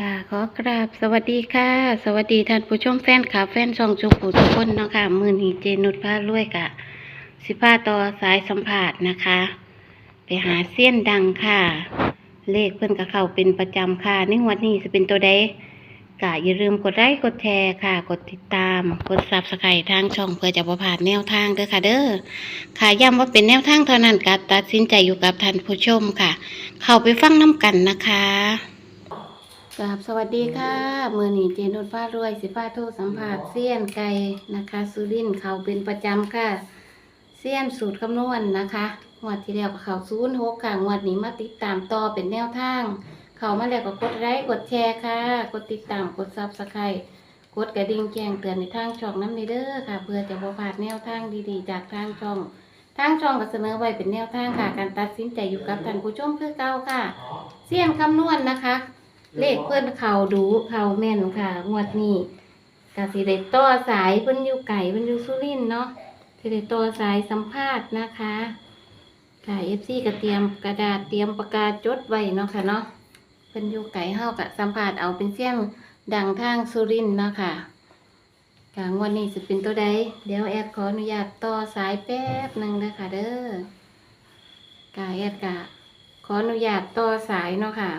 ค่ะขอกราบสวัสดีค่ะ สวัสดีท่านผู้ชมแฟนคลับแฟนช่องจุกผูทุกคนเนาะค่ะมือนี้เจนุชพาลุยกะ สิพาต่อสายสัมผัสนะคะ ไปหาเสี้ยนดังค่ะ เลขเพื่อนกับเขาเป็นประจำค่ะในวันนี้จะเป็นตัวใดกะอย่าลืมกดไลค์กดแชร์ค่ะ กดติดตามกดซับสไครต์ทางช่องเพื่อจะประพลาดแนวทางเด้อค่ะเด้อค่ะย้ำว่าเป็นแนวทางเท่านั้นกับตัดสินใจอยู่กับท่านผู้ชมค่ะ เข้าไปฟังน้ำกันนะคะ กราบสวัสดีค่ะมือนีเจนุชฟ้ารวย สิฟ้าโทรสัมผัสเซียนไก่นะคะ สุรินเขาเป็นประจำค่ะเซียนสูตรคำนวณนะคะงวดที่แล้วก็เขาศูนย์หกค่ะงวดนี้มาติดตามต่อเป็นแนวทาง เขามาแล้วก็กดไลค์กดแชร์ค่ะ กดติดตามกดซับสไครต์กดกระดิ่งแจ้งเตือนในทางช่องน้ำในเด้อค่ะ เพื่อจะบ่พลาดแนวทางดีๆ จากทางช่องทางช่องก็เสนอไว้เป็นแนวทางค่ะ การตัดสินใจอยู่กับท่านผู้ชมคือเก่าค่ะ เสี้ยนคำนวณนะคะ เลขเพื่อนเขาดูเขาแม่นค่ะงวดนี้กาสิได้ต่อสายเพิ่อนอยู่ไก่เพิ่อนอยู่สุรินเนาะสิได้ต่อสายสัมภาษณ์นะคะค่ะ FC ก็เตรียมกระดาษเตรียมปากกาจดไว้เนาะค่ะเนาะเพิ่อนอยู่ไก่เฮาก็สัมภาษณ์เอาเป็นเสี้ยนดังทางสุรินเนาะค่ะค่ะงวดนี้สิเป็นตัวใด เดี๋ยวแอดขออนุญาตต่อสายแป๊บหนึ่งเด้อค่ะเด้อกาแอดกะขออนุญาตต่อสายเนาะค่ะ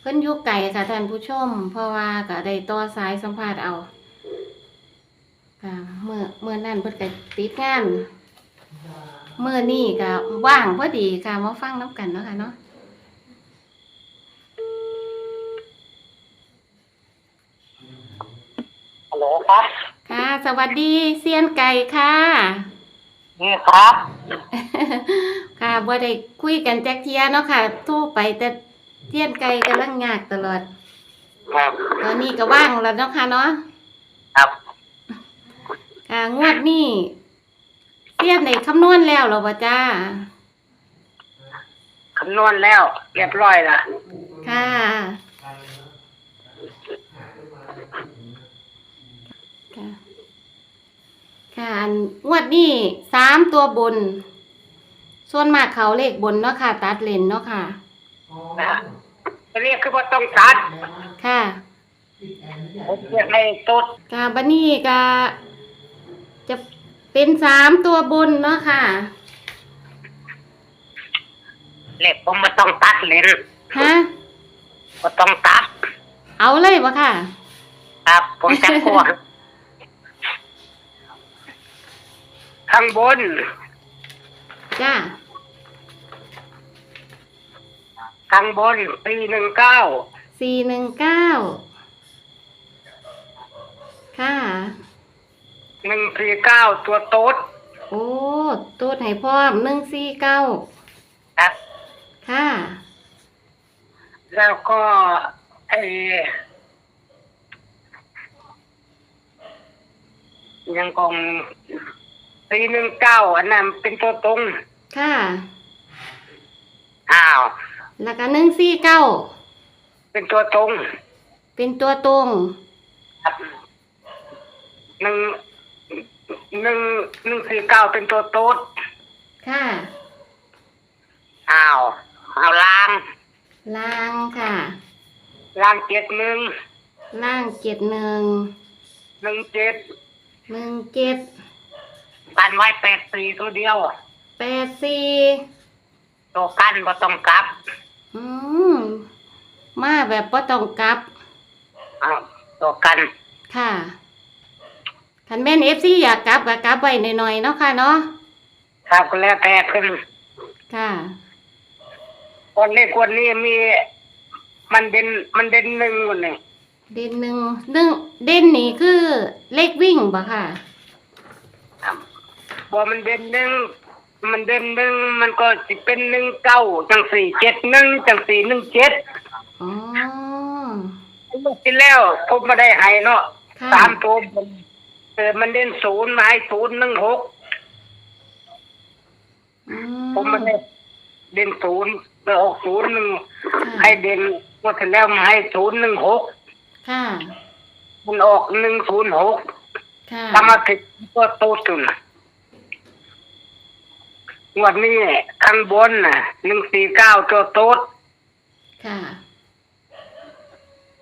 เพิ่นอยู่ไก่ค่ะท่านผู้ชม เพราะว่าก็ได้ต่อสายสัมภาษณ์เอาค่ะเมื่อเมื่อนั้นเพิ่นก็ติดงานเมื่อนี้ก็ว่างพอดีค่ะมาฟังน้ำกันเนาะค่ะเนาะฮัลโหลครับค่ะ สวัสดีเซียนไก่ค่ะ นี่ครับ ค่ะบ่ได้คุยกันจักเทียเนาะค่ะโทรไปแต่ เซียนไก่กำลังยากตลอด ครับตอนนี้ก็ว่างแล้วเนาะค่ะเนาะครับค่ะงวดนี้เซียนได้คำนวณแล้วเหรอบ่จ้า คำนวณแล้ว เรียบร้อยละค่ะ ค่ะค่ะอันงวดนี้สามตัวบน ส่วนมากเขาเลขบนเนาะค่ะ ตัดเลนเนาะค่ะ นะ จะเรียกคือว่าต้องตัดค่ะผมเรียกให้ตุดกาบันนี่กาจะเป็นสามตัวบนเนาะค่ะเล็กผมมาต้องตัดเลนฮะก็ต้องตัด เอาเลยวะค่ะ ครับผมจะกลัวข้างบน จ้า ข้างบนปีหนึ่งเก้าสี่หนึ่งเก้าค่ะ หนึ่งสี่เก้าตัวโต๊ดโอ้ตัวไหนพร้อมหนึ่งสี่เก้าครับ ค่ะ แล้วก็ไอ้ยังคงปีหนึ่งเก้าอันนั้นเป็นตัวตรง ค่ะอ้าว แล้วก็หนึ่งสี่เก้าเป็นตัวตรง เป็นตัวตรงครับหนึ่งหนึ่งหนึ่งสี่เก้าเป็นตัวโต๊ดค่ะอ้าวเอาล่างล่างค่ะล่างเจ็ดหนึ่งล่างเจ็ดหนึ่งหนึ่งเจ็ดหนึ่งเจ็ดปันไว้แปดสี่ตัวเดียวแปดสี่ตัวกันก็ต้องกลับ อืมมาแบบบ่ต้องกลับ อ้าวตัวกันค่ะคันแม่นเอฟซีอยากกลับก็กลับไว้หน่อยๆเนาะค่ะเนาะ ครับก็แล้วแต่ขึ้นค่ะ คนเลขคนนี้มีมันเด่นมันเด่นหนึ่งคนนี่เด่นหนึ่งหนึ่งเด่นนี่คือเลขวิ่งบ่ค่ะครับพอมันเด่นหนึ่ง มันเด่นหนึ่งมันก็สิเป็นหนึ่งเก้าจังสี่เจ็ดหนึ่งจังสี่หนึ่งเจ็ดอ๋อ ลูกที่แล้วผมไม่ได้ให้เนาะค่ะ สามตัวผมเออมันเด่นศูนย์มาให้ศูนย์หนึ่งหกอืผมไม่ได้เด่นศูนย์ไปออกศูนย์หนึ่งค่ะให้เด่นงวดที่แล้วมาให้ศูนย์หนึ่งหกค่ะ มันออกหนึ่งศูนย์หกค่ะทำมาถึงก็โตตุน งวดนี้ข้างบนน่ะหนึ่งสี่เก้าตัวโต๊ดค่ะ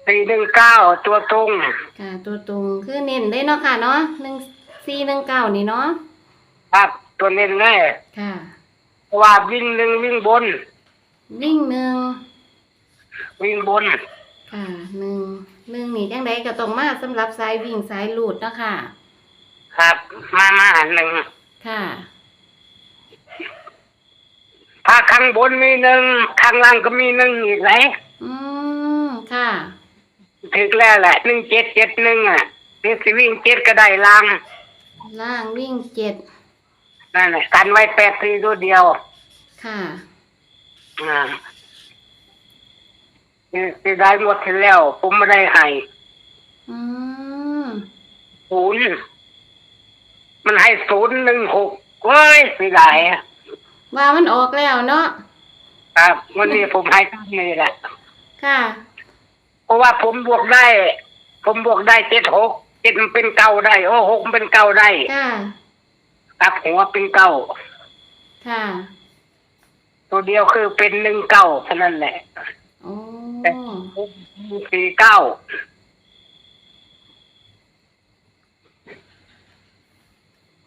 สี่หนึ่งเก้าตัวตรงค่ะ ตัวตรงคือเน้นได้เนาะค่ะเนาะหนึ่งสี่หนึ่งเก้านี่เนาะครับตัวเน้นแน่ค่ะ เพราะว่าวิ่งหนึ่งวิ่งบน วิ่งหนึ่งวิ่งบน ค่ะหนึ่งหนึ่งนี่จังไดก็ต้องมาสำหรับสายวิ่งสายลูดเนาะค่ะ ครับ มามาหาหนึ่งค่ะ ถ้าข้างบนมีหนึ่งข้างล่างก็มีหนึ่งอีกไหนอืมค่ะ ถึกแล้วแหละหนึ่งเจ็ดเจ็ดหนึ่งอะนี่สิวิ่งเจ็ดก็ได้ล่างล่างวิ่งเจ็ดนั่นแหละกันไว้แปดสี่ตัวเดียว ค่ะอ่านี่สิได้หมดที่แล้ว ผมไม่ได้ให้อืมศูนย์มันให้ศูนย์หนึ่งหกเว้ยสิได้อะ ว่ามันออกแล้วเนาะครับวันนี้ผมให้ตั้งนี่แหละค่ะเพราะว่าผมบวกได้ ผมบวกได้เจ็ดหกเจ็ดมันเป็นเก้าได้ โอ้หกมันเป็นเก้าได้ค่ะกลับหัวเป็นเก้าค่ะ ตัวเดียวคือเป็นหนึ่งเก้าเท่านั้นแหละโอ้สี่เก้า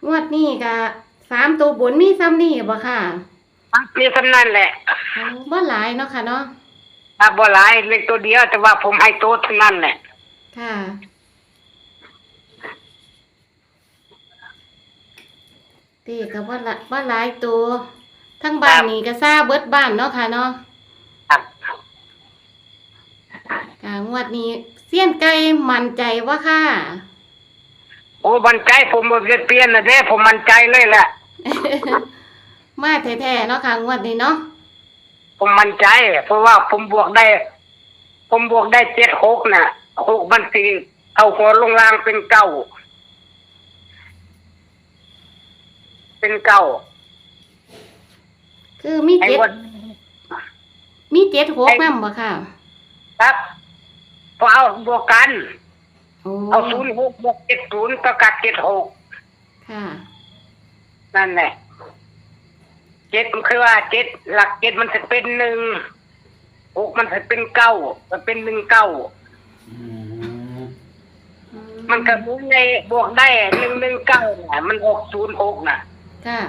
งวดนี้ก็ สามตัวบนมีซ้ำนี่บ่ค่ะมีเท่านั้นแหละโอ้บ่หลายเนาะค่ะเนาะถ้าบ่หลายเล็กตัวเดียวแต่ว่าผมให้โต๊ะเท่านั้นแหละ ค่ะตีกับว่าละว่าหลายตัว ทั้งบ้านนี่ก็ซาเบิดบ้านเนาะค่ะเนาะครับกางวดนี้เสี้ยนไก่มั่นใจว่าค่ะ โอ้ มันใจผมบ่ได้เปลี่ยนนะเด้ผมมันใจเลยแหละ มาแท้ๆเนาะค่ะงวดนี้เนาะผมมันใจ เพราะว่าผมบวกได้ ผมบวกได้เจ็ดหกน่ะหกมันสี่เอาหัวลงล่างเป็นเก้าเป็นเก้าคือมีไอ้เจ็ดวันมีเจ็ดหกนำบ่ค่ะ ครับพอเอาบวกกัน โอ้เอาศูนย์หกบวกเจ็ดศูนย์ประกาศเจ็ดหกค่ะ นั่นแหละเจ็ดมันคือว่าเจ็ดหลักเจ็ดมันจะเป็นหนึ่งหกมันจะเป็นเก้ามันเป็นหนึ่งเก้าอืมอืมันก็รู้ในบวกได้หนึ่งหนึ่งเก้าน่ะมันออกศูนย์หกน่ะค่ะ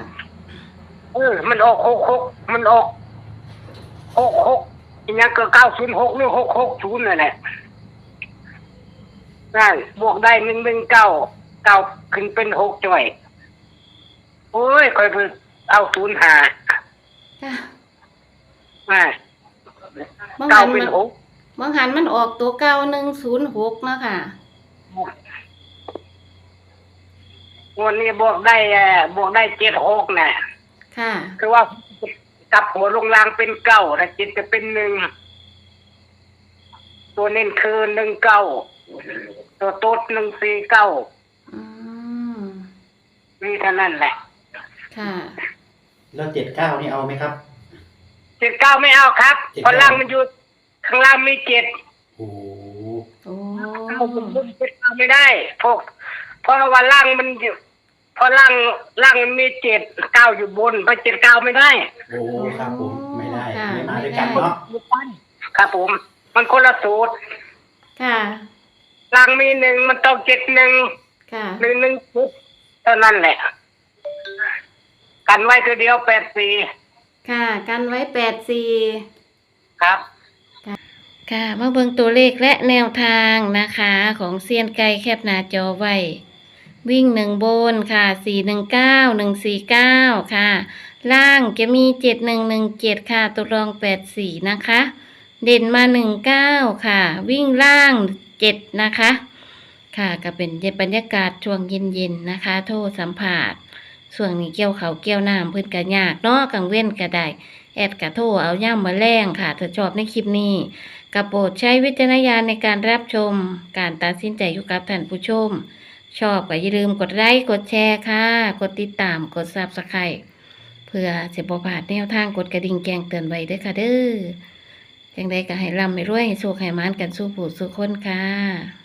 เออมันออกหกหกมันออกหกหกอีกอย่างก็เก้าศูนย์หกหรือหกหกศูนย์นั่นแหละนั่นบวกได้หนึ่งหนึ่งเก้าเก้าขึ้นเป็นหกจ่อย โอ้ยคอยไปเอาศูนย์หาค่ะอ่าบางเก้าหันเป็มันนหกบางหันมันออกตัวเก้าหนึ่งศูนย์หกเนาะค่ะ วันนี้บวกได้เอ่อบวกได้เจ็ดหกน่ะ ค่ะ คือว่ากลับหัวลงล่างเป็นเก้าแต่จิตจะเป็นหนึ่งตัวเน้นคือหนึ่งเก้าตัวโต๊ดหนึ่งสี่เก้าอืมนี่เท่านั้นแหละ ค่ะ แล้วเจ็ดเก้านี่เอาไหมครับ เจ็ดเก้าไม่เอาครับเจ็ดเพราะเก้าล่างมันอยู่ข้างล่างมีเจ็ดโอ้โหโอ้เอาผมบนเจ็ดเก้าไม่ได้พวกเพราะว่าล่างมันอยู่เพราะล่างล่างมันมีเจ็ดเก้าอยู่บนเพราะเจ็ดเก้าไม่ได้โอ้ครับผม ไม่ได้ ค่ะไม่มาไม่ด้วยกัได้นเนาะครับผม มันคนละสูตรค่ะ ล่างมีหนึ่งมันต้องเจ็ดหนึ่งค่ะ หนึ่งหนึ่งปุ๊บเท่านั้นแหละ กันไว้ตัวเดียวแปดสี่ค่ะ กันไว้แปดสี่ครับ ค่ะมาเบิ่งตัวเลขและแนวทางนะคะของเซียนไก่แคบหน้าจอไว้ วิ่งหนึ่งบนค่ะสี่หนึ่งเก้าหนึ่งสี่เก้าค่ะ ล่างจะมีเจ็ดหนึ่งหนึ่งเจ็ดค่ะ ตัวรองแปดสี่นะคะ เด่นมาหนึ่งเก้าค่ะ วิ่งล่างเจ็ดนะคะ ค่ะก็เป็นบรรยากาศช่วงเย็นๆนะคะ โทรสัมผัส ส่วนนี้เกี่ยวเขาเกี่ยวน้ำเพื่อนกันยากเนาะกังเว้นก็ได้แอดกระโทรเอาย่ำมาแรงค่ะถ้าชอบในคลิปนี้กระโปรดใช้วิจารณญาณในการรับชม การตัดสินใจอยู่กับท่านผู้ชม ชอบก็อย่าลืมกดไลค์กดแชร์ค่ะ กดติดตามกดซับสไครต์เพื่อเสียบพลาดแนวทางกดกระดิ่งแจ้งเตือนไว้ด้วยค่ะเด้อจังใดก็ให้ร่ำให้รวยให้โชคให้มานกันสู้ผู้สู้คนค่ะ